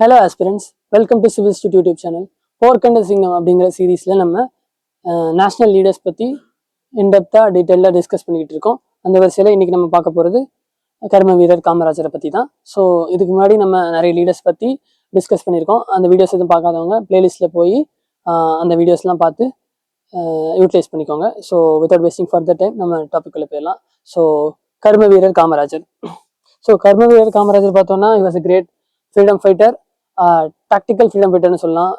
Hello aspirants welcome to civil stud YouTube channel போர்க்கண்ட சிங்கம் அப்படிங்கிற சீரீஸில் நம்ம நேஷ்னல் லீடர்ஸ் பற்றி இன்டெப்த்தாக டீட்டெயிலாக டிஸ்கஸ் பண்ணிக்கிட்டு இருக்கோம். அந்த வரிசையில் இன்றைக்கி நம்ம பார்க்க போகிறது கர்ம வீரர் காமராஜரை பற்றி தான் ஸோ இதுக்கு முன்னாடி நம்ம நிறைய லீடர்ஸ் பற்றி டிஸ்கஸ் பண்ணியிருக்கோம். அந்த வீடியோஸ் எதுவும் பார்க்காதவங்க பிளேலிஸ்ட்டில் போய் அந்த வீடியோஸ்லாம் பார்த்து யூட்டிலைஸ் பண்ணிக்கோங்க. So without wasting further time நம்ம டாப்பிக்கில் போயிடலாம். ஸோ கர்ம வீரர் காமராஜர். ஸோ கர்ம வீரர் காமராஜர் பார்த்தோன்னா he was a great freedom fighter tactical freedom ஃபைட்டர்னு சொல்லலாம்.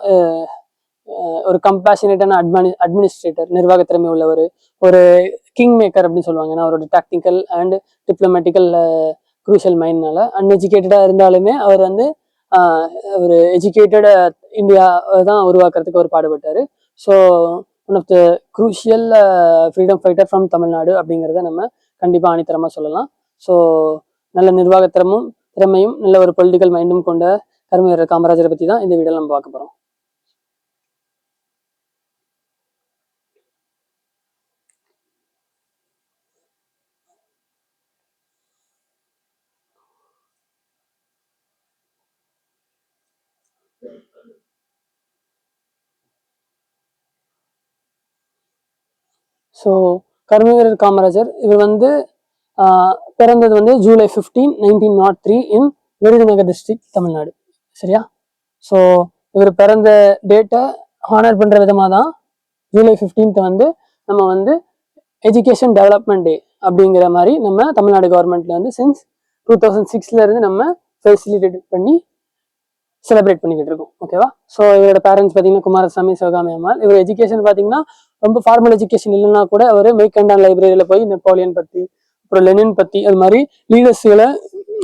ஒரு கம்பேஷனேட்டான அட்மினி அட்மினிஸ்ட்ரேட்டர் நிர்வாக திறமை உள்ளவர் ஒரு கிங் மேக்கர் அப்படின்னு சொல்லுவாங்க. ஏன்னா அவரோட டாக்டிக்கல் அண்ட் டிப்ளமேட்டிக்கல் குரூஷியல் மைண்ட்னால அன்எஜுகேட்டடாக இருந்தாலுமே அவர் வந்து ஒரு எஜுகேட்டட் இந்தியா தான் உருவாக்குறதுக்கு அவர் பாடுபட்டார். So one of the crucial freedom fighter from Tamil Nadu அப்படிங்கிறத நம்ம கண்டிப்பாக ஆணித்தரமாக சொல்லலாம். ஸோ நல்ல நிர்வாகத்திறமும் திறமையும் நல்ல ஒரு பொலிட்டிக்கல் மைண்டும் கொண்ட கருமையர் காமராஜரை பற்றி தான் இந்த வீடியோவில் நம்ம பார்க்க போகிறோம் ஸோ கருமவீரர் காமராஜர் இவர் வந்து ஆஹ், பிறந்தது வந்து July fifteen nineteen naught three in Virudhunagar district Tamil Nadu. சரியா? ஸோ இவர் பிறந்த டேட்டை ஹானர் பண்ணுற விதமாக தான் ஜூலை 15th வந்து நம்ம வந்து எஜுகேஷன் டெவலப்மெண்ட் டே அப்படிங்கிற மாதிரி நம்ம தமிழ்நாடு கவர்மெண்ட்ல வந்து சின்ஸ் டூ தௌசண்ட் சிக்ஸ்ல இருந்து நம்ம ஃபெசிலிட்டேட் பண்ணி செலிப்ரேட் பண்ணிக்கிட்டு இருக்கோம். ஓகேவா ஸோ இவரோட பேரண்ட்ஸ் பார்த்தீங்கன்னா குமாரசாமி சிவகாமி அம்மாள். இவர் எஜுகேஷன் பார்த்தீங்கன்னா ரொம்ப ஃபார்மல் எஜுகேஷன் இல்லைன்னா கூட அவர் மேக்கண்டான் லைப்ரரியில் போய் நெப்போலியன் பற்றி அப்புறம் லெனின் பற்றி அது மாதிரி லீடர்ஸ்களை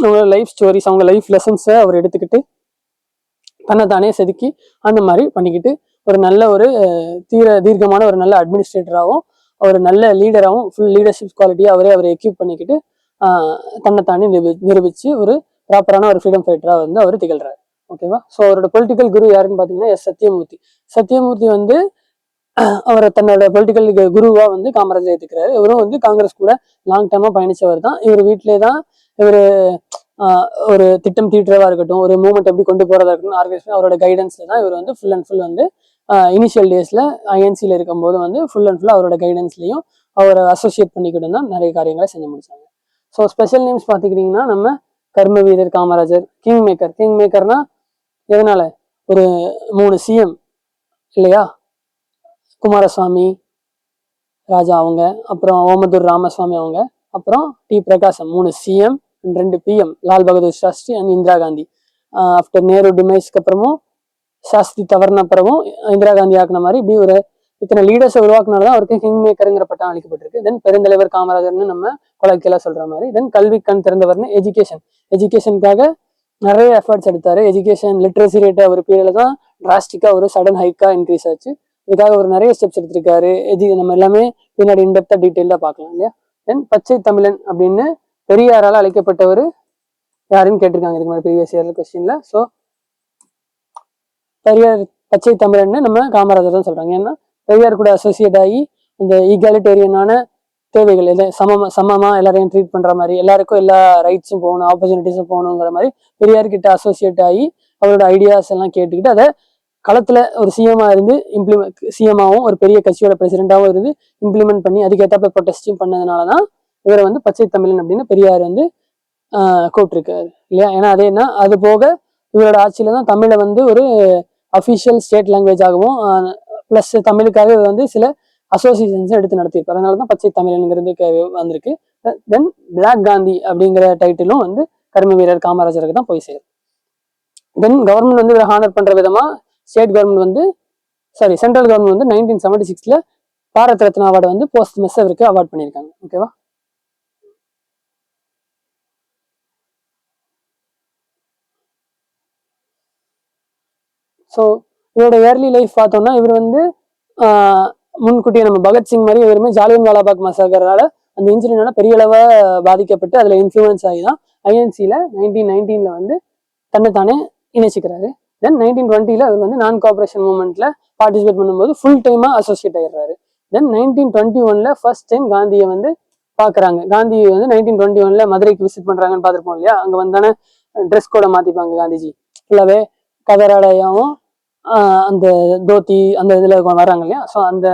அவங்க லைஃப் ஸ்டோரிஸ் அவங்க லைஃப் லெசன்ஸை அவர் எடுத்துக்கிட்டு தன்னைத்தானே செதுக்கி அந்த மாதிரி பண்ணிக்கிட்டு ஒரு நல்ல ஒரு தீர தீர்க்கமான ஒரு நல்ல அட்மினிஸ்ட்ரேட்டராகவும் ஒரு நல்ல லீடராகவும் ஃபுல் லீடர்ஷிப் குவாலிட்டியாக அவரே அவரை எக்யூப் பண்ணிக்கிட்டு ஆஹ், தன்னைத்தானே நிரூபி நிரூபித்து ஒரு ப்ராப்பரான ஒரு ஃப்ரீடம் ஃபைட்டராக வந்து அவர் திகழ்கிறார் ஓகேவா ஸோ அவரோட பொலிட்டிக்கல் குரு யாருன்னு பார்த்தீங்கன்னா எஸ். சத்யமூர்த்தி சத்யமூர்த்தி வந்து அவரை தன்னோட பொலிட்டிக்கல் குருவா வந்து காமராஜர் ஏற்றுக்கிறாரு இவரும் வந்து காங்கிரஸ் கூட லாங் டேர்மா பயணிச்சவர் தான். இவர் வீட்டிலே தான் இவர் ஒரு திட்டம் தீட்டுறவா இருக்கட்டும் ஒரு மூமெண்ட் எப்படி கொண்டு போறதா இருக்கட்டும் ஆர்கனைஸ் அவரோட கைடன்ஸ்ல தான் இவர் வந்து ஃபுல் அண்ட் ஃபுல் வந்து இனிஷியல் டேஸ்ல ஐஎன்சியில் இருக்கும்போது வந்து ஃபுல் அண்ட் ஃபுல் அவரோட கைடன்ஸ்லையும் அவரை அசோசியேட் பண்ணிக்கிட்டு தான் நிறைய காரியங்களை செஞ்சு முடிச்சாங்க. ஸோ ஸ்பெஷல் நேம்ஸ் பார்த்துக்கிட்டிங்கன்னா நம்ம கர்ம வீரர் காமராஜர் கிங் மேக்கர் கிங் மேக்கர்னா எதனால? ஒரு மூணு சிஎம் இல்லையா? குமாரசுவாமி ராஜா அவங்க அப்புறம் ஓமதூர் ராமசுவாமி அவங்க அப்புறம் டி பிரகாசம் மூணு சிஎம் ரெண்டு PM Lal Bahadur Shastri and Indira Gandhi. After Nehru டிமைஸ்க்கு அப்புறமும் சாஸ்திரி தவறின அப்புறமும் இந்திரா காந்தி ஆக்குன மாதிரி இப்படி ஒரு இத்தனை லீடர்ஸை உருவாக்குனால அவருக்கு கிங் மேக்கருங்கிற பட்டம் அளிக்கப்பட்டிருக்கு. தென் பெருந்தலைவர் காமராஜர்னு நம்ம கொலக்கியெல்லாம் சொல்ற மாதிரி தென் கல்வி கண் திறந்தவர்னு எஜுகேஷன் எஜுகேஷனுக்காக நிறைய எஃபர்ட்ஸ் எடுத்தாரு. எஜுகேஷன் லிட்ரஸி ரேட் அவர் பீரியட்ல தான் டிராஸ்டிக்கா ஒரு சடன் ஹைக்கா இன்க்ரீஸ் ஆச்சு. இதுக்காக ஒரு நிறைய ஸ்டெப்ஸ் எடுத்திருக்காரு. எஜி நம்ம எல்லாமே பின்னாடி இன்டெப்தா டீட்டெயிலாக பார்க்கலாம் இல்லையா? தென் பச்சை தமிழன் அப்படின்னு பெரியாரால் அழைக்கப்பட்டவர் யாருன்னு கேட்டிருக்காங்க இதுக்கு மாதிரி ப்ரீவியஸ் இயர் கொஸ்டின்ல ஸோ பெரியார் பச்சை தமிழன்னு நம்ம காமராஜர் தான் சொல்றாங்க. ஏன்னா பெரியார் கூட அசோசியேட் ஆகி இந்த ஈகாலிட்டேரியனான தேவைகள் எதை சமமா சமமா எல்லாரையும் ட்ரீட் பண்ற மாதிரி எல்லாருக்கும் எல்லா ரைட்ஸும் போகணும் ஆப்பர்ச்சுனிட்டிஸும் போகணுங்கிற மாதிரி பெரியார்கிட்ட அசோசியேட் ஆகி அவரோட ஐடியாஸ் எல்லாம் கேட்டுக்கிட்டு அதை களத்துல ஒரு சிஎம்மா இருந்து இம்ப்ளிமெண்ட் சிஎம்மாவும் ஒரு பெரிய கட்சியோட பிரசிடென்ட்டாகவும் இருந்து இம்ப்ளிமெண்ட் பண்ணி அதுக்கேற்றப்ப ப்ரொட்டஸ்டும் பண்ணதுனால தான் இவரை வந்து பச்சை தமிழன் அப்படின்னு பெரியார் வந்து கூப்பிட்டுருக்காரு இல்லையா? ஏன்னா அதேனா அது போக இவரோட ஆட்சியில தான் தமிழை வந்து ஒரு அஃபிஷியல் ஸ்டேட் லாங்குவேஜ் ஆகவும் ப்ளஸ் தமிழுக்காக இவர் வந்து சில அசோசியேஷன்ஸ் எடுத்து நடத்தியிருப்பார். அதனால தான் பச்சை தமிழனுங்கிறது வந்திருக்கு. தென் பிளாக் காந்தி அப்படிங்கிற டைட்டிலும் வந்து கரும வீரர் காமராஜருக்கு தான் போய் சேரும். தென் கவர்மெண்ட் வந்து இவரை ஹானர் பண்ற விதமா ஸ்டேட் கவர்மெண்ட் வந்து சாரி சென்ட்ரல் கவர்மெண்ட் வந்து நைன்டீன் செவன்டி சிக்ஸ்ல பாரத் ரத்னா அவார்டு வந்து போஸ்ட் மெஸ் இவருக்கு அவார்ட் பண்ணியிருக்காங்க. ஓகேவா ஸோ இவரோட ஏர்லி லைஃப் பார்த்தோம்னா இவர் வந்து முன்கூட்டியே நம்ம பகத்சிங் மாதிரி இவருமே ஜாலியன் வாலாபாக் மசாகரால அந்த இன்சிடென்ட்னால பெரிய அளவாக பாதிக்கப்பட்டு அதில் இன்ஃப்ளூயன்ஸ் ஆகி தான் ஐஎன்சியில் நைன்டீன் நைன்டீனில் வந்து தன்னைத்தானே இணைச்சிக்கிறாரு. தென் நைன்டீன் டுவெண்ட்டியில் அவர் வந்து நான் கோஆப்ரேஷன் மூமெண்ட்டில் பார்ட்டிசிபேட் பண்ணும்போது ஃபுல் டைமாக அசோசியேட் ஆகிடுறாரு தென் நைன்டீன் டுவெண்ட்டி ஒன்ல ஃபர்ஸ்ட் டைம் காந்தியை வந்து பார்க்குறாங்க காந்தி வந்து நைன்டீன் டுவெண்ட்டி ஒன்ல மதுரைக்கு விசிட் பண்ணுறாங்கன்னு பார்த்துருப்போம் இல்லையா? அங்கே வந்தானே ட்ரெஸ் கோடை மாற்றிப்பாங்க காந்திஜி. ஃபுல்லாகவே கதராடையாவும் அந்த தோத்தி அந்த இதில் வராங்க இல்லையா ஸோ அந்த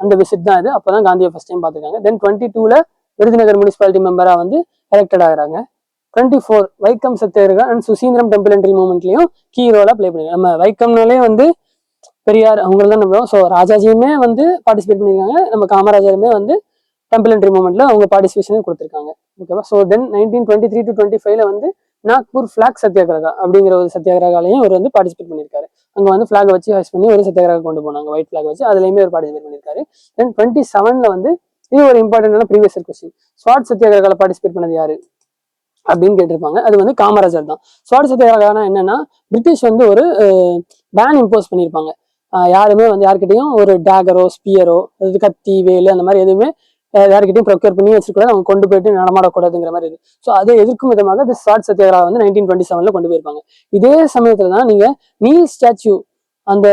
அந்த விசிட் தான் இது. அப்போ தான் காந்தியை ஃபஸ்ட் டைம் பார்த்துருக்காங்க. தென் டுவெண்ட்டி டூவில் விருதுநகர் முனிசிபாலிட்டி மெம்பராக வந்து எலெக்டட் ஆகிறாங்க. டுவெண்ட்டி ஃபோர் வைக்கம் சத்தியர்கள் அண்ட் சுசீந்திரம் டெம்பிள் என்ட்ரி மூமெண்ட்லயும் கீ ரோலாக ப்ளே பண்ணிருக்காங்க. நம்ம வைக்கம்னாலே வந்து பெரியார் அவங்கள தான் நம்புறோம். ஸோ ராஜாஜியுமே வந்து பார்ட்டிசிபேட் பண்ணியிருக்காங்க நம்ம காமராஜருமே வந்து டெம்பிள் என்ட்ரி மூமெண்ட்ல அவங்க பார்ட்டிசிபேஷன் கொடுத்துருக்காங்க. ஓகேவா so then nineteen twenty three to twenty ஃபைவ்ல வந்து நாக்பூர் ஃபிளாக் சத்தியாகிரகா அப்படிங்கிற ஒரு சத்தியாகிரகாலையும் அவர் வந்து பார்ட்டிசிபேட் பண்ணியிருக்காரு. அங்கே வந்து ஃபிளாக் வச்சு ஹைஸ் பண்ணி ஒரு சத்தியாகிரகம் கொண்டு போனாங்க. ஒயிட் ஃபிளாக் வச்சு அதுலேயுமே ஒரு பார்ட்டிசிபேட் பண்ணியிருக்காரு. தென் டுவெண்ட்டி செவன்ல வந்து இது ஒரு இம்பார்ட்டன்டான ப்ரீவியஸ் கொஸ்டின் ஸ்வாட் சத்தியாகிரகால பார்ட்டிசிபேட் பண்ணது யாரு? அப்படின்னு கேட்டிருப்பாங்க. அது வந்து காமராஜர் தான். ஸ்வாட் சத்தியாகிரகம்னா என்னன்னா பிரிட்டிஷ் வந்து ஒரு பேன் இம்போஸ் பண்ணியிருப்பாங்க. யாருமே வந்து யார்கிட்டையும் ஒரு டேகரோ ஸ்பியரோ அது கத்தி வேலு அந்த மாதிரி எதுவுமே யாருக்கிட்டையும் யார்கிட்டயும் ப்ரொக்யூர் பண்ணி வச்சிருக்கூடாது அவங்க கொண்டு போயிட்டு நடமாடக்கூடாதுங்கிற மாதிரி இருக்கு. ஸோ அதை எதிர்க்கும் விதமாக இந்த ஸ்வாட் சத்தியாகிரகா வந்து நைன்டீன் டுவெண்ட்டி செவன்ல கொண்டு போயிருப்பாங்க. இதே சமயத்துல தான் நீங்க நீல் ஸ்டாச்சு அந்த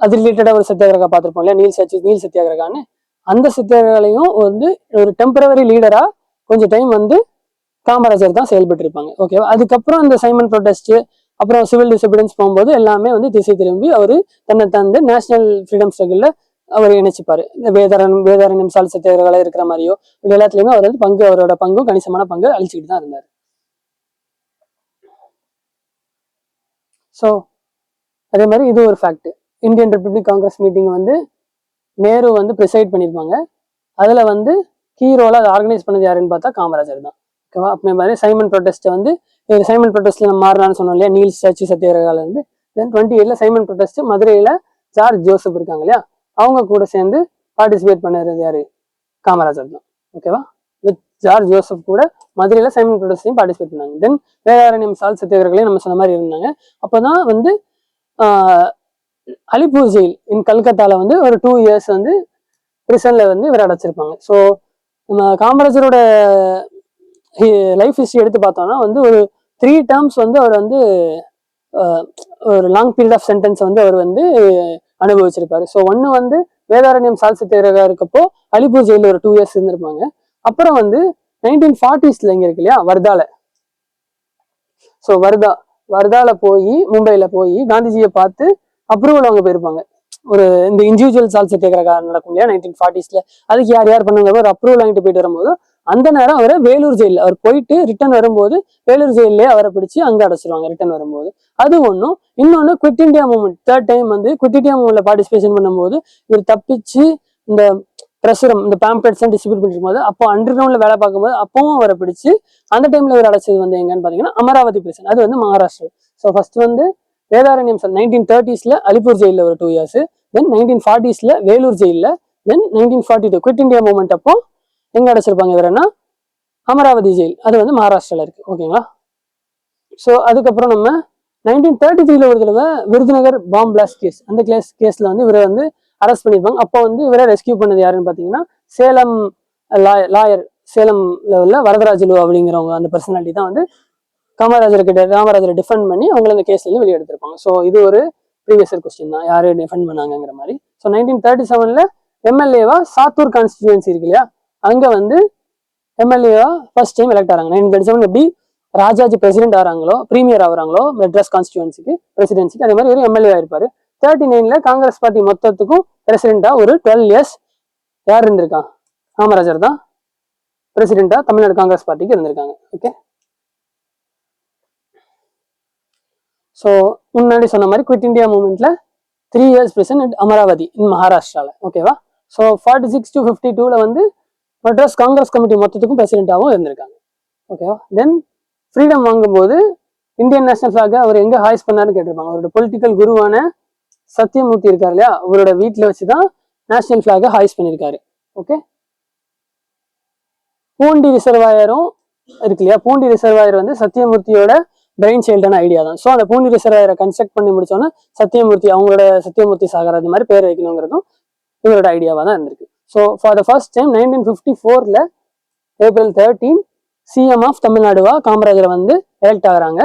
அது ரிலேட்டடா ஒரு சத்தியாகிரகா பார்த்துருப்போம் இல்லையா? நீல் ஸ்டாச்சு நீல் சத்தியாகிரகான்னு அந்த சத்தியாகிரகாலையும் வந்து ஒரு டெம்பரவரி லீடரா கொஞ்சம் டைம் வந்து காமராஜர் தான் செயல்பட்டு இருப்பாங்க ஓகேவா அதுக்கப்புறம் அந்த சைமன் ப்ரொடெஸ்ட் அப்புறம் சிவில் டிசபிடன்ஸ் போகும்போது எல்லாமே வந்து திசை திரும்பி அவர் தன்னை தந்து நேஷனல் ஃப்ரீடம் ஸ்ட்ரகிள்ல அவர் இணைச்சிப்பாரு. இந்த வேதாரன் வேதாரண்யம் சால் சத்தியாகிரகால இருக்கிற மாதிரியோ இப்படி எல்லாத்துலயுமே அவர் வந்து பங்கு அவரோட பங்கும் கணிசமான பங்கு அழிச்சுக்கிட்டு தான் இருந்தார். ஸோ அதே மாதிரி இது ஒரு fact Indian republic Congress meeting வந்து நேரு வந்து ப்ரிசைட் பண்ணியிருப்பாங்க அதில் வந்து கீ அதை ஆர்கனைஸ் பண்ணது யாருன்னு பார்த்தா காமராஜர் தான். ஓகேவா அப்போ மாதிரி சைமன் ப்ரொடெஸ்ட்டை வந்து இது சைமன் ப்ரொடெஸ்ட்டில் நம்ம மாறலாம்னு சொன்னோம் இல்லையா? நீல் ஸ்டாச்சு சத்தியாகிரகால இருந்து தென் டுவெண்ட்டி எயிட்டில் சைமன் ப்ரொடெஸ்ட் மதுரையில் ஜார்ஜ் ஜோசப் இருக்காங்க இல்லையா? அவங்க கூட சேர்ந்து பார்ட்டிசிபேட் பண்ணுறது யாரு? காமராஜர் தான் ஓகேவா வித் ஜார்ஜ் ஜோசப் கூட மதுரையில் சைமன் ப்ரொடெஸ்ட்லையும் பார்ட்டிசிபேட் பண்ணாங்க. தென் வேதாரண்யம் சால் சத்தியாகிரகளையும் நம்ம சொன்ன மாதிரி இருந்தாங்க. அப்போ தான் வந்து அலிப்பூர் ஜெயில் இன் கல்கத்தால வந்து ஒரு டூ இயர்ஸ் வந்து பிரிசன்ல வந்து இவர் அடைச்சிருப்பாங்க. ஸோ நம்ம காமராஜரோட லைஃப் ஹிஸ்ட்ரி எடுத்து பார்த்தோம்னா வந்து ஒரு த்ரீ டேர்ம்ஸ் வந்து அவர் வந்து ஒரு லாங் பீரியட் ஆஃப் சென்டென்ஸ் வந்து அவர் வந்து அனுபவிச்சிருப்பாரு ஸோ ஒன்று வந்து வேதாரண்யம் சால் இருக்கப்போ அலிபூர் ஜெயிலில் ஒரு டூ இயர்ஸ் இருந்திருப்பாங்க. அப்புறம் வந்து நைன்டீன் ஃபார்ட்டிஸ்ல இங்க இருக்கு இல்லையா? வர்தால. ஸோ வர்தா வர்தால போய் மும்பையில் போய் காந்திஜியை பார்த்து அப்ரூவல் அவங்க போயிருப்பாங்க. ஒரு இந்த இண்டிவிஜுவல் சால் நடக்கும் இல்லையா? நைன்டீன் ஃபார்ட்டிஸ்ல அதுக்கு யார் யார் பண்ணுங்க? ஒரு அப்ரூவல் வாங்கிட்டு போயிட்டு வரும்போது அந்த நேரம் அவரை வேலூர் ஜெயிலில் அவர் போயிட்டு ரிட்டர்ன் வரும்போது வேலூர் ஜெயிலே அவரை பிடிச்சி அங்கே அடைச்சிருவாங்க ரிட்டர்ன் வரும்போது. அது ஒன்றும் இன்னொன்று quit India movement third time வந்து குவிட் இண்டியா மூமெண்ட்ல பார்ட்டிசிபேஷன் பண்ணும்போது இவர் தப்பிச்சு இந்த பிரசுரம் இந்த பேம்ப்ளெட்ஸ் டிஸ்ட்ரிபியூட் பண்ணிருக்கும் போது அப்போ அண்டர் கிரவுண்ட்ல வேலை பார்க்கும்போது அப்பவும் அவரை பிடிச்சு அந்த டைம்ல இவர் அடைச்சது வந்து எங்கன்னு பாத்தீங்கன்னா அமராவதி பிரசன் அது வந்து மகாராஷ்டிரா. ஸோ ஃபர்ஸ்ட் வந்து வேதாரண்யம் சார் நைன்டீன் தேர்ட்டிஸ்ல அலிப்பூர் ஜெயிலில் ஒரு டூ இயர்ஸ் தென் நைன்டீன் ஃபார்ட்டிஸ்ல வேலூர் ஜெயிலில் then nineteen forty two quit India movement அப்போ எங்க அடைச்சிருப்பாங்க இவரன்னா அமராவதி ஜெயில் அது வந்து மகாராஷ்டிரால இருக்கு. ஓகேங்களா ஸோ அதுக்கப்புறம் நம்ம நைன்டீன் தேர்ட்டி த்ரீல ஒரு தடவை விருதுநகர் பாம் பிளாஸ்ட் கேஸ் அந்த கேஸ் கேஸ்ல வந்து இவரை வந்து அரெஸ்ட் பண்ணியிருப்பாங்க. அப்போ வந்து இவரை ரெஸ்கியூ பண்ணது யாருன்னு பார்த்தீங்கன்னா சேலம் லாயர் சேலம் உள்ள வரதராஜலு அப்படிங்கிறவங்க அந்த பர்சனாலிட்டி தான் வந்து காமராஜர் கிட்ட காமராஜரை டிஃபெண்ட் பண்ணி அவங்கள அந்த கேஸ்லேருந்து வெளியெடுத்திருப்பாங்க. ஸோ இது ஒரு ப்ரீவியஸ் கொஸ்டின் தான். யார் டிஃபெண்ட் பண்ணாங்கங்கிற மாதிரி. ஸோ நைன்டீன் தேர்ட்டி செவனில் எம்எல்ஏவா சாத்தூர் கான்ஸ்டிடியூன்சி இருக்கு இல்லையா? அங்கே வந்து எம்எல்ஏவா ஃபர்ஸ்ட் டைம் எலெக்ட் ஆகிறாங்க நைன் தேர்ட்டி செவன் எப்படி ராஜாஜி பிரசிடென்ட் ஆகிறாங்களோ பிரீமியர் ஆகிறாங்களோ மெட்ராஸ் கான்ஸ்டியூன்சிக்கு பிரசிடென்சிக்கு அதே மாதிரி ஒரு எம்எல்ஏ ஆயிருப்பாரு தேர்ட்டி நைனில் காங்கிரஸ் பார்ட்டி மொத்தத்துக்கும் பிரசிடென்ட்டாக ஒரு டுவெல் இயர்ஸ் யார் இருந்திருக்கா காமராஜர் தான் பிரசிடென்டா தமிழ்நாடு காங்கிரஸ் பார்ட்டிக்கு இருந்திருக்காங்க. ஓகே ஸோ முன்னாடி சொன்ன மாதிரி quit India மூமெண்ட்ல three years president Amaravati in மகாராஷ்டிராவில் ஓகேவா so forty six to fifty டூவில் வந்து மெட்ராஸ் காங்கிரஸ் கமிட்டி மொத்தத்துக்கும் பிரசிடென்ட்டாகவும் இருந்திருக்காங்க. ஓகேவா தென் ஃப்ரீடம் வாங்கும்போது இந்தியன் நேஷனல் ஃபிளாக அவர் எங்க ஹாய்ஸ் பண்ணாருன்னு கேட்டிருப்பாங்க. அவரோட பொலிட்டிக்கல் குருவான சத்தியமூர்த்தி இருக்கார் இல்லையா? அவரோட வீட்டில் வச்சு தான் நேஷனல் ஃபிளாக ஹாய்ஸ் பண்ணியிருக்காரு ஓகே பூண்டி ரிசர்வாயரும் இருக்கு இல்லையா? பூண்டி ரிசர்வாயர் வந்து சத்தியமூர்த்தியோட பிரெயின் சைல்டான ஐடியா தான். ஸோ அந்த பூண்டி ரிசர்வாயரை கன்ஸ்ட்ரக்ட் பண்ணி முடிச்சோன்னா சத்தியமூர்த்தி அவங்களோட சத்தியமூர்த்தி சாகர் அது மாதிரி பேர் வைக்கணுங்கிறதும் இவரோட ஐடியாவாக தான் இருந்திருக்கு. So for the first time nineteen fifty ஃபோரில் ஏப்ரல் தேர்ட்டீன் சிஎம் ஆஃப் தமிழ்நாடுவா காமராஜரை வந்து எலெக்ட் ஆகுறாங்க.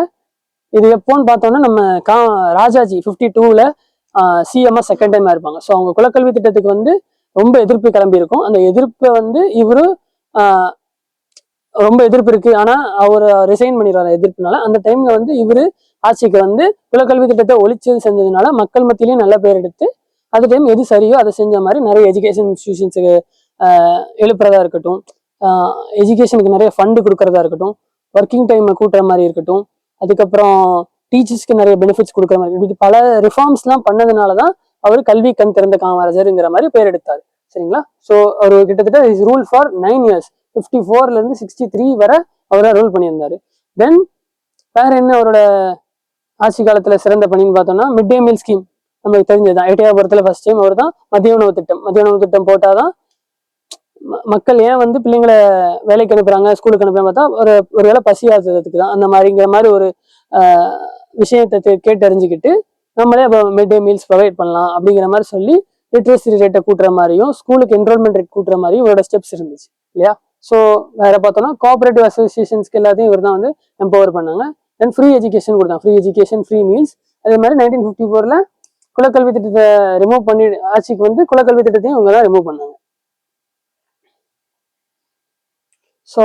இது எப்போன்னு பார்த்தோன்னா நம்ம கா ராஜாஜி ஃபிஃப்டி டூவில் சிஎம்ஆ செகண்ட் டைமாக இருப்பாங்க. ஸோ அவங்க குலக்கல்வி திட்டத்துக்கு வந்து ரொம்ப எதிர்ப்பு கிளம்பி இருக்கும் அந்த எதிர்ப்பை வந்து இவரு ரொம்ப எதிர்ப்பு இருக்கு. ஆனா அவர் ரிசைன் பண்ணிடுறாரு எதிர்ப்புனால. அந்த டைம்ல வந்து இவரு ஆட்சிக்கு வந்து குலக்கல்வி திட்டத்தை ஒழிச்சு செஞ்சதுனால மக்கள் மத்தியிலையும் நல்ல பேர் எடுத்து அது டைம் எது சரியோ அதை செஞ்ச மாதிரி நிறைய எஜுகேஷன் இன்ஸ்டியூஷன்ஸுக்கு எழுப்புறதா இருக்கட்டும். எஜுகேஷனுக்கு நிறைய ஃபண்டு கொடுக்கறதா இருக்கட்டும். ஒர்க்கிங் டைமை கூட்டுற மாதிரி இருக்கட்டும். அதுக்கப்புறம் டீச்சர்ஸ்க்கு நிறைய பெனிஃபிட்ஸ் கொடுக்குற மாதிரி இப்படி பல ரிஃபார்ம்ஸ்லாம் பண்ணதுனால தான் அவர் கல்வி கண் திறந்த காமராஜருங்கிற மாதிரி பேர் எடுத்தார். சரிங்களா? ஸோ அவர் கிட்டத்தட்ட is rule for nine years fifty ஃபோர்லேருந்து sixty three வரை அவரை ரூல் பண்ணியிருந்தாரு. தென் வேற என்ன அவரோட ஆட்சி காலத்தில் சிறந்த பணின்னு பார்த்தோம்னா மிட் டே மீல் ஸ்கீம் நமக்கு தெரிஞ்சதுதான். எட்டயபுரத்துல ஃபர்ஸ்ட் டைம் அவர் தான் மதிய உணவு திட்டம். மதிய உணவு திட்டம் போட்டாதான் மக்கள் ஏன் வந்து பிள்ளைங்களை வேலைக்கு அனுப்புறாங்க ஸ்கூலுக்கு அனுப்புறாங்க பார்த்தா ஒரு ஒரு வேளை பசியாததுக்கு தான் அந்த மாதிரிங்கிற மாதிரி ஒரு விஷயத்தை கேட்டறிஞ்சுக்கிட்டு கேட்டு அறிஞ்சுக்கிட்டு நம்மளே அப்போ மிட் டே மீல்ஸ் ப்ரொவைட் பண்ணலாம் அப்படிங்கிற மாதிரி சொல்லி லிட்ரஸி ரேட்டை கூட்டுற மாதிரியும் ஸ்கூலுக்கு என்ரோல்மெண்ட் ரேட் கூட்டுற மாதிரியும் இவரோட ஸ்டெப்ஸ் இருந்துச்சு இல்லையா? ஸோ வேற பார்த்தோம்னா கோஆபரேட்டிவ் அசோசியேஷன்ஸ்க்கு எல்லாத்தையும் இவர் தான் வந்து எம்பவர் பண்ணாங்க. தென் ஃப்ரீ எஜுகேஷன் கொடுத்தாங்க ஃப்ரீ எஜுகேஷன் ஃப்ரீ மீல்ஸ் அதே மாதிரி நைன்டீன் ஃபிஃப்டி ஃபோரில் குலக்கல்வி திட்டத்தை ரிமூவ் பண்ணி ஆட்சிக்கு வந்து குலக்கல்வி திட்டத்தையும் இவங்க தான் ரிமூவ் பண்ணாங்க. ஸோ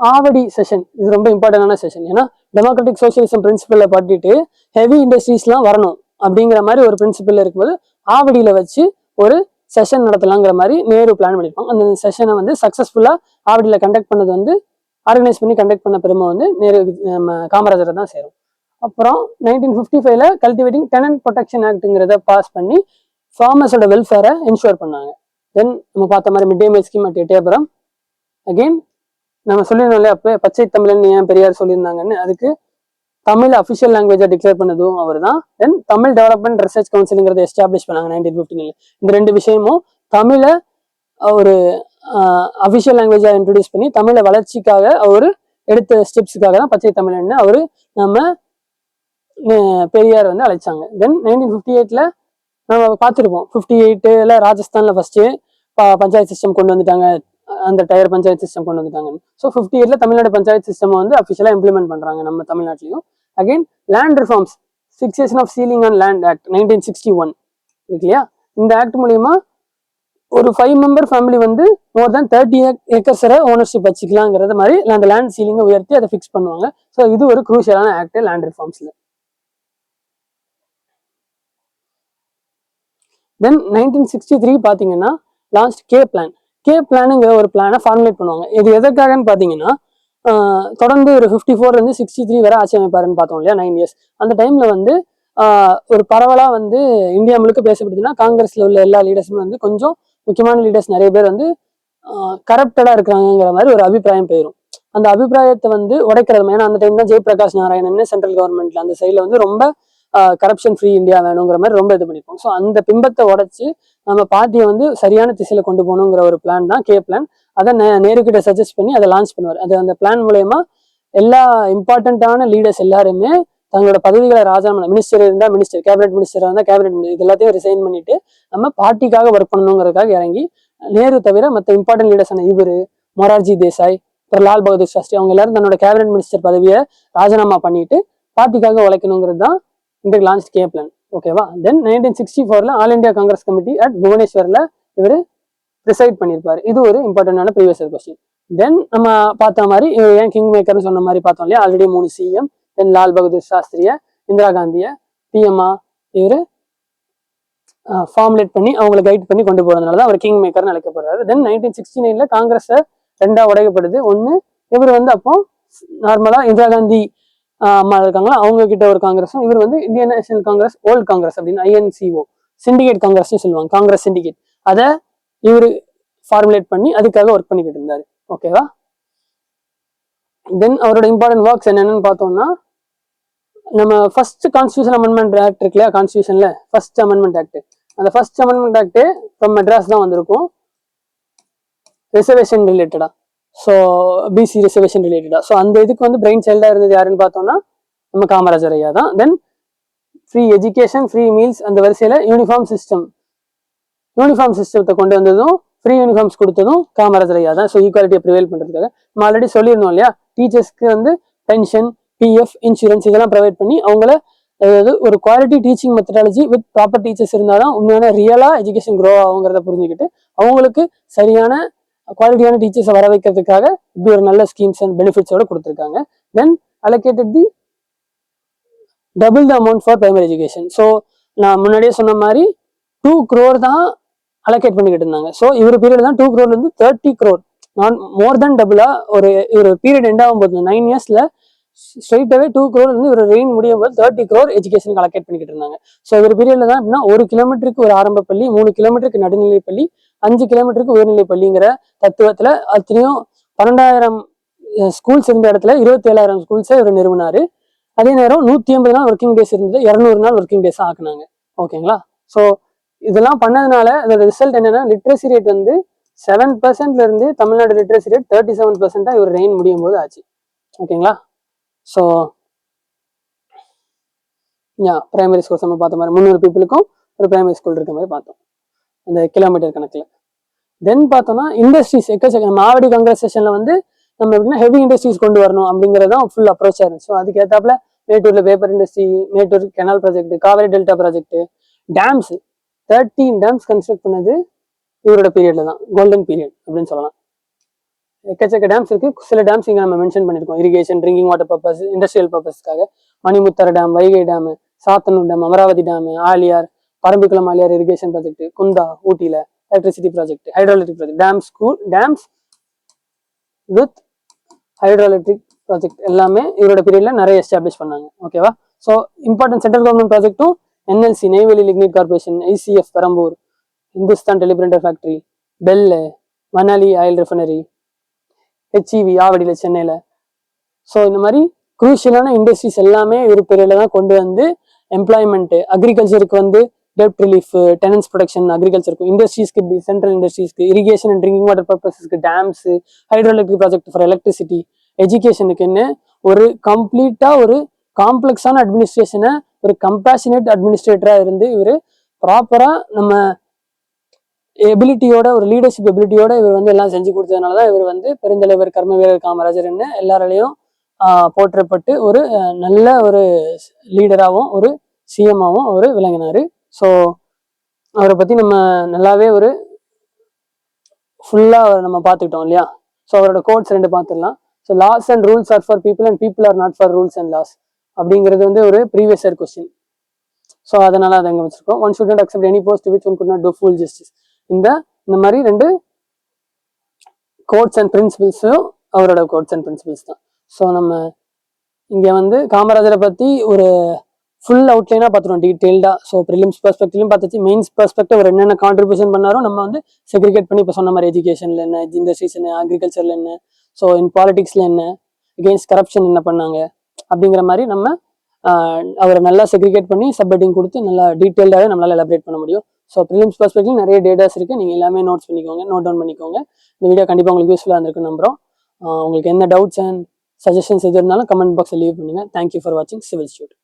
ஆவடி செஷன் இது ரொம்ப இம்பார்ட்டண்டான செஷன் ஏன்னா டெமோக்ராட்டிக் சோசியலிசம் பிரின்சிபலை பாட்டிட்டு ஹெவி இண்டஸ்ட்ரீஸ்லாம் வரணும் அப்படிங்கிற மாதிரி ஒரு பிரின்சிபல் இருக்கும்போது ஆவடியில் வச்சு ஒரு செஷன் நடத்தலாங்கிற மாதிரி நேரு பிளான் பண்ணியிருப்பாங்க. அந்த செஷனை வந்து சக்ஸஸ்ஃபுல்லாக ஆவடியில் கண்டக்ட் பண்ணது வந்து ஆர்கனைஸ் பண்ணி கண்டக்ட் பண்ண பெருமை வந்து நேரு நம்ம காமராஜரை தான் சேரும். அப்புறம் நைன்டீன் ஃபிஃப்டி ஃபைவ்ல கல்டிவேட்டிங் டெனன்ட் ப்ரொடெக்ஷன் ஆக்ட்டுங்கிறத பாஸ் பண்ணி ஃபார்மர்ஸோட வெல்ஃபேரை என்ஷூர் பண்ணாங்க. தென் நம்ம பார்த்த மாதிரி mid day meal scheme at Ettayapuram again நம்ம சொல்லியிருந்தோம் இல்லையா அப்போ பச்சை தமிழன் ஏன் பெரியார் சொல்லியிருந்தாங்கன்னு அதுக்கு தமிழ் அஃபிஷியல் லாங்குவேஜை டிக்ளேர் பண்ணதும் அவர் தான் தென் தமிழ் டெவலப்மெண்ட் ரிசர்ச் கவுன்சிலுங்கிறத எஸ்டாப்ளிஷ் பண்ணாங்க நைன்டீன் ஃபிஃப்டினில் இந்த ரெண்டு விஷயமும் தமிழை ஒரு அஃபிஷியல் லாங்குவேஜாக இன்ட்ரடியூஸ் பண்ணி தமிழை வளர்ச்சிக்காக அவர் எடுத்த ஸ்டெப்ஸுக்காக தான் பச்சை தமிழன்னு அவர் நம்ம பெரியார் வந்து அழைச்சாங்க. தென் நைன்டீன் ஃபிஃப்டி எயிட்டில் நம்ம பார்த்துருப்போம். ஃபிஃப்டி எயிட்டில் ராஜஸ்தானில் ஃபஸ்ட்டு பஞ்சாயத்து சிஸ்டம் கொண்டு வந்துட்டாங்க. அந்த டயர் பஞ்சாயத்து சிஸ்டம் கொண்டு வந்துட்டாங்க ஸோ ஃபிஃப்டி எயிட்டில் தமிழ்நாடு பஞ்சாயத்து சிஸ்டம் வந்து அஃபிஷியலாக இம்ப்ளிமெண்ட் பண்ணுறாங்க நம்ம தமிழ்நாட்டிலையும். Again land reforms fixation of ceiling on land act nineteen sixty one இருக்கு இல்லையா இந்த ஆக்ட் மூலியமா ஒரு ஃபைவ் மெம்பர் ஃபேமிலி வந்து மோர் தேன் தேர்ட்டி ஏக்கர்ஸ் வரை ஓனர்ஷிப் வச்சுக்கலாங்கிறத மாதிரி அந்த லேண்ட் சீலிங்கை உயர்த்தி அதை ஃபிக்ஸ் பண்ணுவாங்க. ஸோ இது ஒரு குரூஷியலான ஆக்ட் லேண்ட் ரிஃபார்ம்ஸில் தென் நைன்டீன் சிக்ஸ்டி த்ரீ பார்த்தீங்கன்னா லாஸ்ட் கே பிளான் கே பிளானுங்கிற ஒரு பிளானை ஃபார்முலேட் பண்ணுவாங்க. இது எதற்காகன்னு பார்த்தீங்கன்னா தொடர்ந்து ஒரு ஃபிஃப்டி ஃபோர்லேருந்து சிக்ஸ்டி த்ரீ வரை ஆட்சி அமைப்பாருன்னு பார்த்தோம் இல்லையா நைன் இயர்ஸ் அந்த டைமில் வந்து ஒரு பரவலாக வந்து இந்தியா முழுக்க பேசப்படுதுன்னா காங்கிரஸில் உள்ள எல்லா லீடர்ஸுமே வந்து கொஞ்சம் முக்கியமான லீடர்ஸ் நிறைய பேர் வந்து கரப்டடாக இருக்கிறாங்கங்கிற மாதிரி ஒரு அபிப்பிராயம் போயிடும் அந்த அபிப்பிராயத்தை வந்து உடைக்கிறது ஏன்னா அந்த டைம் தான் ஜெயபிரகாஷ் நாராயணன் சென்ட்ரல் கவர்மெண்ட்ல அந்த சைடில் வந்து ரொம்ப கரப்ஷன் ஃப்ரீ இந்தியா வேணுங்கிற மாதிரி ரொம்ப இது பண்ணிப்போம் ஸோ அந்த பிம்பத்தை உடச்சி நம்ம பார்ட்டியை வந்து சரியான திசையில் கொண்டு போகணுங்கிற ஒரு பிளான் தான் கே பிளான் அதை நே- நேருக்கிட்ட சஜஸ்ட் பண்ணி அதை லான்ச் பண்ணுவார். அது அந்த பிளான் மூலயமா எல்லா இம்பார்ட்டண்ட்டான லீடர்ஸ் எல்லாருமே தங்களோட பதவிகளை ராஜினாமா மினிஸ்டர் இருந்தால் மினிஸ்டர் கேபினெட் மினிஸ்டர் இருந்தால் கேபினெட் மினிஸ்டர் இது எல்லாத்தையும் ரிசைன் பண்ணிட்டு நம்ம பார்ட்டிக்காக ஒர்க் பண்ணணுங்கிறதுக்காக இறங்கி நேரு தவிர மற்ற இம்பார்ட்டன்ட் லீடர்ஸான இவரு மொரார்ஜி தேசாய் அப்புறம் லால் பகதூர் சாஸ்திரி அவங்க எல்லாரும் தன்னோட கேபினெட் மினிஸ்டர் பதவியை ராஜினாமா பண்ணிட்டு பார்ட்டிக்காக உழைக்கணுங்கிறது தான் இந்த லான்ச் கே பிளான் ஓகேவா தென் நைன்டீன் சிக்ஸ்டி ஃபோர்ல all India Congress committee at புவனேஸ்வரில் இவர் ரிசைட் பண்ணியிருப்பார். இது ஒரு இம்பார்ட்டண்டான ப்ரீவியஸ் கொஸ்டின் தென் நம்ம பார்த்த மாதிரி இவர் ஏன் கிங் மேக்கர்னு சொன்ன மாதிரி பார்த்தோம் இல்லையா? ஆல்ரெடி மூணு சிஎம் தென் லால் பகதூர் சாஸ்திரிய இந்திரா காந்தியை பிஎம்ஆ இவர் ஃபார்முலேட் பண்ணி அவங்களை கைட் பண்ணி கொண்டு போறதுனால தான் அவர் கிங் மேக்கர்னு அழைக்கப்படுறாரு. தென் நைன்டீன் சிக்ஸ்டி நைனில் காங்கிரஸை ரெண்டாக உடைக்கப்படுது. ஒன்று இவர் வந்து அப்போ நார்மலா இந்திரா காந்தி அம்மா இருக்காங்களா? அவங்க கிட்ட ஒரு காங்கிரஸும் இவர் வந்து Indian National Congress old Congress அப்படின்னு ஐஎன்சிஓ சிண்டிகேட் காங்கிரஸ்னு சொல்லுவாங்க காங்கிரஸ் சிண்டிகேட் அதை இவர் ஃபார்முலேட் பண்ணி அதுக்காக ஒர்க் பண்ணிக்கிட்டு இருந்தாரு. ஓகேவா தென் அவரோட இம்பார்ட்டன்ட் ஒர்க்ஸ் என்னென்னு பார்த்தோம்னா நம்ம ஃபர்ஸ்ட் கான்ஸ்டியூஷன் அமெண்ட்மெண்ட் ஆக்ட் இருக்கு இல்லையா? கான்ஸ்டியூஷன்ல ஃபர்ஸ்ட் அமெண்ட்மெண்ட் ஆக்ட் அந்த first amendment act from Madras தான் வந்திருக்கும். ரிசர்வேஷன் ரிலேட்டடா ஸோ பிசி ரிசர்வேஷன் ரிலேட்டடா ஸோ அந்த இதுக்கு வந்து பிரெயின் சைல்டா இருந்தது யாருன்னு பார்த்தோம்னா நம்ம காமராஜர் ஐயா தான். Then free education free meals அந்த வரிசையில் யூனிஃபார்ம் சிஸ்டம் யூனிஃபார்ம் சிஸ்டத்தை கொண்டு வந்ததும் ஃப்ரீ யூனிஃபார்ம்ஸ் கொடுத்ததும் காமராஜர் ஐயா தான். ஸோ ஈக்குவாலிட்டியை ப்ரிவைல் பண்ணுறதுக்காக நம்ம ஆல்ரெடி சொல்லியிருந்தோம் இல்லையா? டீச்சர்ஸ்க்கு வந்து பென்ஷன் பிஎஃப் இன்சூரன்ஸ் இதெல்லாம் ப்ரொவைட் பண்ணி அவங்கள அதாவது ஒரு quality teaching methodology with proper teachers இருந்தால் தான் உண்மையான ரியலாக எஜுகேஷன் க்ரோ ஆகுங்கிறத புரிஞ்சுக்கிட்டு அவங்களுக்கு சரியான குவாலிட்டியான டீச்சர்ஸை வர வைக்கிறதுக்காக இப்படி ஒரு நல்ல ஸ்கீம்ஸ் அண்ட் பெனிஃபிட்ஸோட கொடுத்துருக்காங்க. Then allocated the double the amount for primary education so நான் முன்னாடியே சொன்ன மாதிரி டூ க்ரோர் தான் அலோகேட் பண்ணிக்கிட்டு இருந்தாங்க. ஸோ இவர் பீரியட் தான் டூ க்ரோர்லேருந்து தேர்ட்டி க்ரோர் நான் மோர் தென் டபுளா ஒரு ஒரு பீரியட் எண்ட் ஆகும்போது நைன் இயர்ஸ்ல ஸ்ட்ரைட்டாகவே டூ க்ரோர்லேருந்து இவர் ரெயின் முடியும் போது தேர்ட்டி க்ரோர் எஜுகேஷனுக்கு அலோகேட் பண்ணிக்கிட்டு இருந்தாங்க. ஸோ இவர் பீரியடில் தான் அப்படின்னா ஒரு கிலோமீட்டருக்கு ஒரு ஆரம்ப பள்ளி மூணு கிலோமீட்டருக்கு நடுநிலை பள்ளி அஞ்சு கிலோமீட்டருக்கு உயர்நிலை பள்ளிங்கிற தத்துவத்துல அத்தனையும் பன்னெண்டாயிரம் ஸ்கூல்ஸ் இருந்த இடத்துல இருபத்தி ஏழாயிரம் ஸ்கூல்ஸை இவர் நிறுவினாரு. அதே நேரம் நூத்தி ஐம்பது நாள் ஒர்க்கிங் டேஸ் இருந்தது. இரநூறு நாள் ஒர்க்கிங் டேஸ் ஆக்குனாங்க. ஓகேங்களா? ஸோ இதெல்லாம் பண்ணதுனால அதோட ரிசல்ட் என்னன்னா லிட்ரஸி ரேட் வந்து செவன் பர்சன்ட்ல இருந்து Tamil Nadu literacy rate thirty seven பர்சன்டா இவர் ரெயின் முடியும் போது ஆச்சு. ஓகேங்களா? ஸோ யா பிரைமரி ஸ்கூல்ஸ் நம்ம பார்த்த மாதிரி முந்நூறு பீப்புளுக்கும் ஒரு பிரைமரி ஸ்கூல் இருக்க மாதிரி பார்த்தோம். அந்த கிலோமீட்டர் கணக்கில். தென் பார்த்தோம்னா இண்டஸ்ட்ரீஸ் எக்கச்சக்க நம்ம காங்கிரஸ் செஷனில் வந்து நம்ம எப்படின்னா ஹெவி இண்டஸ்ட்ரீஸ் கொண்டு வரணும் அப்படிங்கிறதான் ஃபுல் அப்ரோச்சாக இருந்துச்சு. ஸோ அதுக்கு ஏத்தாப்புல மேட்டூர்ல paper industry Mettur canal project Cauvery delta project dams thirteen dams construct பண்ணது இவரோட பீரியட்ல தான் கோல்டன் பீரியட் அப்படின்னு சொல்லலாம். எக்கச்சக்க டேம்ஸ் இருக்கு. சில டேம்ஸ் இங்க நம்ம மென்ஷன் பண்ணிருக்கோம். Irrigation drinking water purpose industrial பர்பஸ்க்காக Manimuthar dam Vaigai dam Sathanur dam Amaravathi dam Aliyar Parambikulam Malayar irrigation project Kundah ஊட்டியில electricity project hydroelectric project dam school dams with hydroelectric project எல்லாமே இவரோட பீரியட்ல நிறைய எஸ்டாப்ளிஷ் பண்ணாங்க. ஓகேவா so important central government ப்ராஜெக்ட்டும் NLC Neyveli lignite corporation ICF Perambur Hindustan teleprinter factory BHEL Manali oil refinery HEV ஆவடியில் சென்னையில் so இந்த மாதிரி குரூஷியலான இண்டஸ்ட்ரீஸ் எல்லாமே இவர் பீரியட்ல தான் கொண்டு வந்து எம்ப்ளாய்மெண்ட்டு அக்ரிகல்ச்சருக்கு வந்து டெப்ட் ரிலீஃப் டெனன்ஸ் ப்ரொடக்ஷன் அக்ரிகல்ச்சருக்கும் இண்டஸ்ட்ரீஸ்க்கு சென்ட்ரல் இண்டஸ்ட்ரீஸ்க்கு irrigation and drinking water பர்பஸஸ்க்கு dams hydroelectric project for electricity எஜுகேஷனுக்குன்னு ஒரு கம்ப்ளீட்டாக ஒரு காம்ப்ளெக்ஸான அட்மினிஸ்ட்ரேஷனை ஒரு கம்பேஷனேட் அட்மினிஸ்ட்ரேட்டராக இருந்து இவர் ப்ராப்பராக நம்ம எபிலிட்டியோட ஒரு லீடர்ஷிப் எபிலிட்டியோட இவர் வந்து எல்லாம் செஞ்சு கொடுத்ததுனால தான் இவர் வந்து பெருந்தலைவர் கர்ம வீரர் காமராஜர்னு எல்லாராலையும் போற்றப்பட்டு ஒரு நல்ல ஒரு லீடராகவும் ஒரு சிஎம்மாவும் அவர் விளங்கினார். ஸோ அவரை பற்றி நம்ம நல்லாவே ஒரு ஃபுல்லா நம்ம பார்த்துக்கிட்டோம் இல்லையா? ஸோ அவரோட கோட்ஸ் ரெண்டு பார்த்துடலாம். So laws and rules are for people and people are not for rules and laws அப்படிங்கிறது வந்து ஒரு ப்ரீவியஸ் இயர் கொஸ்டின் ஸோ அதனால் அதை அங்கே வச்சிருக்கோம். One student accept any post which one could not do full justice இந்த இந்த மாதிரி ரெண்டு கோட்ஸ் அண்ட் பிரின்சிபிள்ஸும் அவரோட கோட்ஸ் அண்ட் பிரின்சிபிள்ஸ் தான். ஸோ நம்ம இங்கே வந்து காமராஜரை பற்றி ஒரு ஃபுல் அவுட்லைனாக பார்த்துருவோம் டீட்டெயில்டாக ஸோ ப்ரிலிம்ஸ் பெர்ஸ்பெக்டிவ்லையும் பார்த்துச்சு. மெயின்ஸ் பெர்ஸ்பெக்டிவ் அவர் என்னென்ன கான்ட்ரிபியூஷன் பண்ணாரோ நம்ம வந்து செக்ரிகேட் பண்ணி இப்போ சொன்ன மாதிரி எஜுகேஷனில் என்ன இண்டஸ்ட்ரீஸ் என்ன அக்ரிகல்ச்சரில் என்ன ஸோ இன் பாலிடிக்ஸில் என்ன அகெயின்ஸ்ட் கரப்ஷன் என்ன பண்ணாங்க அப்படிங்கிற மாதிரி நம்ம அவரை நல்லா செக்ரிகேட் பண்ணி சப்மிட்டிங் கொடுத்து நல்லா டீட்டெயில்டாகவே நம்மளால எலாபரேட் பண்ண முடியும். ஸோ ப்ரிலிம்ஸ் பெர்ஸ்பெக்டிவ் நிறைய டேட்டாஸ் இருக்குது நீங்கள் எல்லாமே நோட்ஸ் பண்ணிக்கோங்க நோட் டவுன் பண்ணிக்கோங்க. இந்த வீடியோ கண்டிப்பாக உங்களுக்கு யூஸ்ஃபுல்லாக இருந்திருக்கு நம்புகிறோம் உங்களுக்கு என்ன டவுட்ஸ் அண்ட் சஜஷன்ஸ் எது இருந்தாலும் கமெண்ட் பாக்ஸில் லீவ் பண்ணுங்கள் தேங்க்யூ ஃபார் வாட்சிங் சிவில் ஸ்டூட்